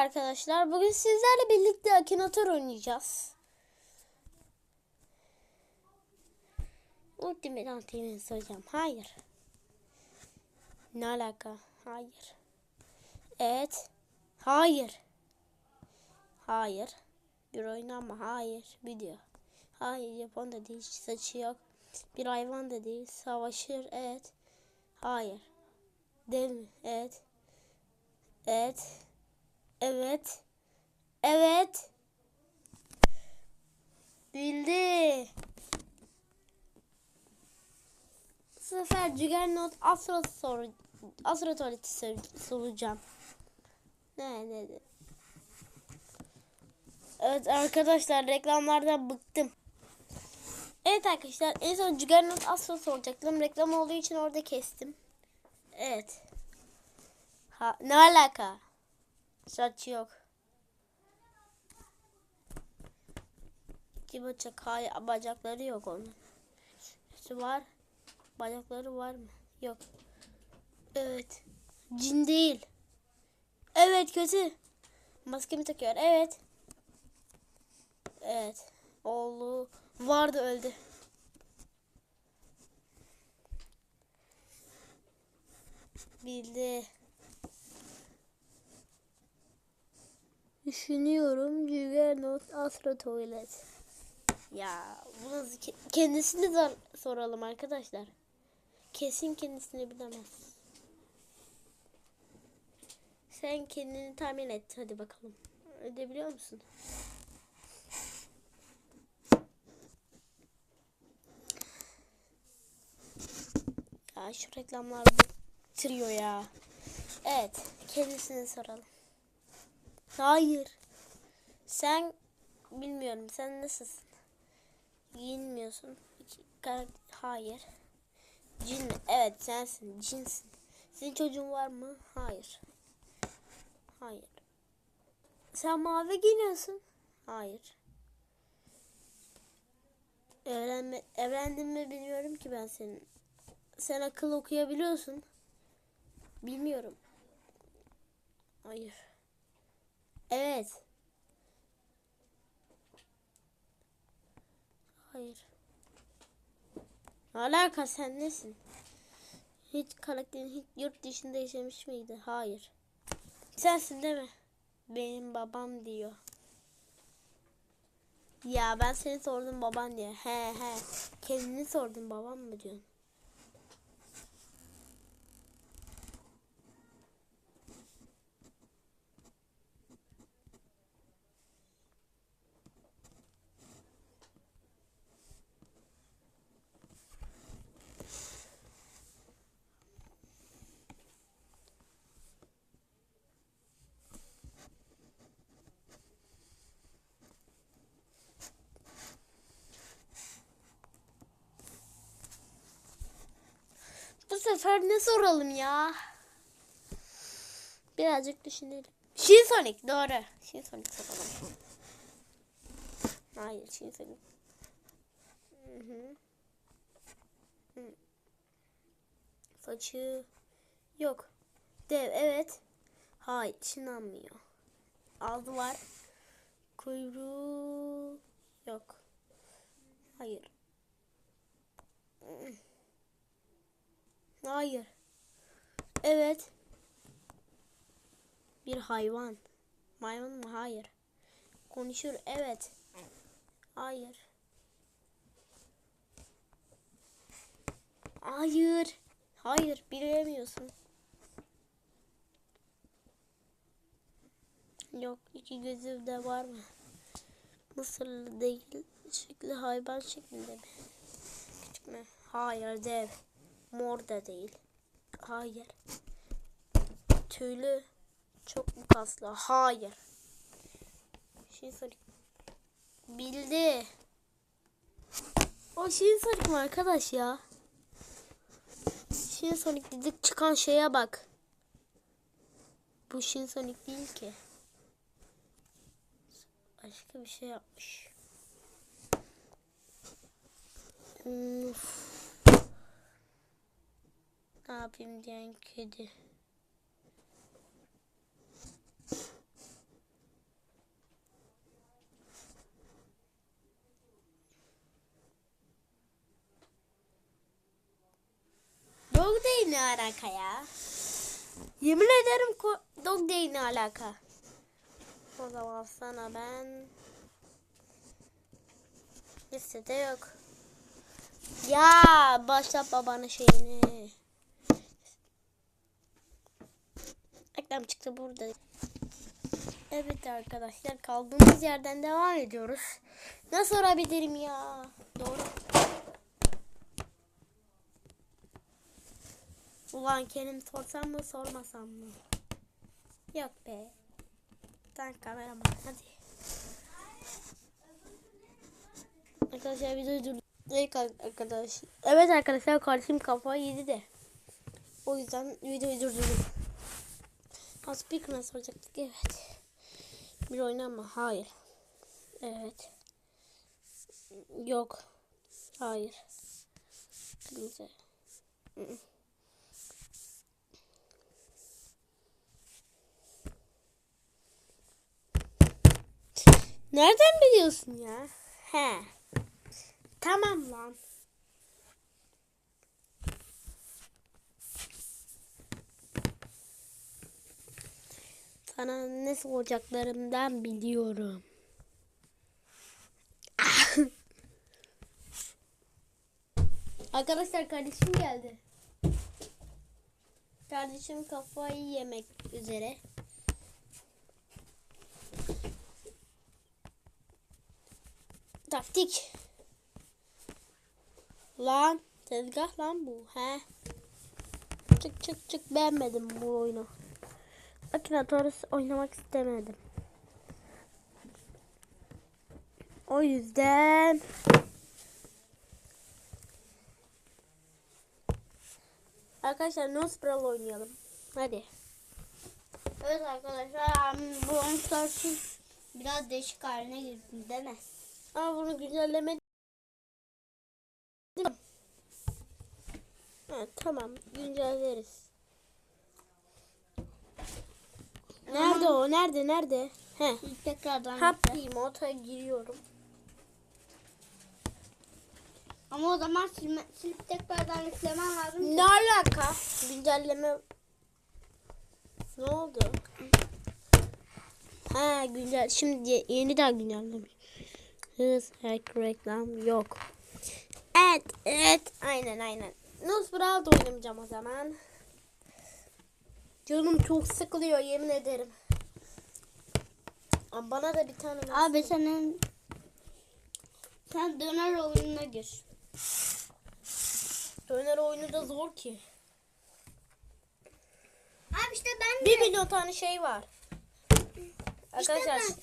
arkadaşlar. Bugün sizlerle birlikte Akinator oynayacağız. Ultimate Antivirus söyleyeceğim. Hayır. Ne alaka? Hayır. Evet. Hayır. Hayır. Bir oyun ama hayır. Video. Hayır Japon da değil. Saçı yok. Bir hayvan da değil. Savaşır. Evet. Hayır. Değil mi? Evet. Evet. Evet. Evet. Bildi. Bu sefer Juggernaut Astro sor Astro Tuvalet'i sor- soracağım. Ne dedi? Evet arkadaşlar reklamlardan bıktım. Evet arkadaşlar en son Juggernaut Astro soracaktım. Reklam olduğu için orada kestim. Evet. Ha, ne alaka? Saç yok. İki bacak, hayır, bacakları yok onun. Üstü var. Bacakları var mı? Yok. Evet. Cin değil. Evet kötü. Maskemi takıyor. Evet. Evet. Oğlu vardı öldü. Bildi. Düşünüyorum. Juggernaut Astro Toilet. Ya bunu ke- kendisini zor- soralım arkadaşlar. Kesin kendisini bilemez. Sen kendini tahmin et. Hadi bakalım. Edebiliyor musun? Ya şu reklamlar bitiriyor ya. Evet. Kendisini soralım. Hayır. Sen bilmiyorum. Sen nasılsın? Giyinmiyorsun. Hayır. Cin mi? Evet sensin. Cinsin. Senin çocuğun var mı? Hayır. Hayır. Sen mavi giyiniyorsun. Hayır. Öğrenme, öğrendin mi bilmiyorum ki ben senin. Sen akıl okuyabiliyorsun. Bilmiyorum. Hayır. Evet. Hayır. Alaka sen nesin? Hiç karakterin hiç yurt dışında yaşamış mıydı? Hayır. Sensin değil mi? Benim babam diyor. Ya ben seni sordum baban diye. He he. Kendini sordun babam mı diyorsun? Sefer ne soralım ya? Birazcık düşünelim. Shin Sonic doğru. Shin Sonic soralım. Hayır Shin Sonic. Hı. Saçı yok. Dev evet. Hayır çınlanmıyor. Ağzı var. Kuyruğu yok. Hayır. Hayır. Evet. Bir hayvan. Maymun mu? Hayır. Konuşur. Evet. Hayır. Hayır. Hayır. Bilemiyorsun. Yok. iki gözü de var mı? Mısırlı değil. Şekli hayvan şeklinde mi? Küçük mü? Hayır. Dev. Mor da değil. Hayır. Tüylü. Çok mu kaslı? Hayır. Şey soru. Bildi. O şey soru mu arkadaş ya? Shin Sonic dedik çıkan şeye bak. Bu Sonic değil ki. Başka bir şey yapmış. Uf. Ne yapayım diyen kedi. Dog Day ne alaka ya? Yemin ederim Dog Day ne alaka? O zaman sana ben listede yok. Ya başla babanın şeyini. Reklam çıktı burada. Evet arkadaşlar kaldığımız yerden devam ediyoruz. Ne sorabilirim ya? Doğru. Ulan Kerim sorsam mı sormasam mı? Yok be. Sen kameraman hadi. Arkadaşlar videoyu dur. Evet arkadaş. Evet arkadaşlar kardeşim kafayı yedi de. O yüzden videoyu durdurdum. Ha speaker nasıl soracaktık? Evet. Bir oynama. Hayır. Evet. Yok. Hayır. Kırmızı. Nereden biliyorsun ya? He. Tamam lan. Sana ne soracaklarımdan biliyorum. Arkadaşlar kardeşim geldi. Kardeşim kafayı yemek üzere. Taktik. Lan tezgah lan bu. He. Çık çık çık beğenmedim bu oyunu. Akinatorus oynamak istemedim. O yüzden Arkadaşlar Nose Brawl oynayalım. Hadi. Evet arkadaşlar bu oyun biraz değişik haline girdi değil mi? Ama bunu güncelleme Evet tamam güncelleriz. Nerede o? Nerede? Nerede? He. Tekrardan Happy Mode'a giriyorum. Ama o zaman silme, silip tekrardan yüklemen lazım. Ne alaka? Güncelleme ne oldu? Ha güncel. Şimdi yeni daha güncellemiş. Hız, hack, reklam yok. Evet, evet. Aynen aynen. Nus Brawl oynamayacağım o zaman. Canım çok sıkılıyor yemin ederim. Ama Bana da bir tane ver. Abi senin sen döner oyununa gir. Döner oyunu da zor ki. Abi işte ben Bir milyon tane şey var. Arkadaşlar ben-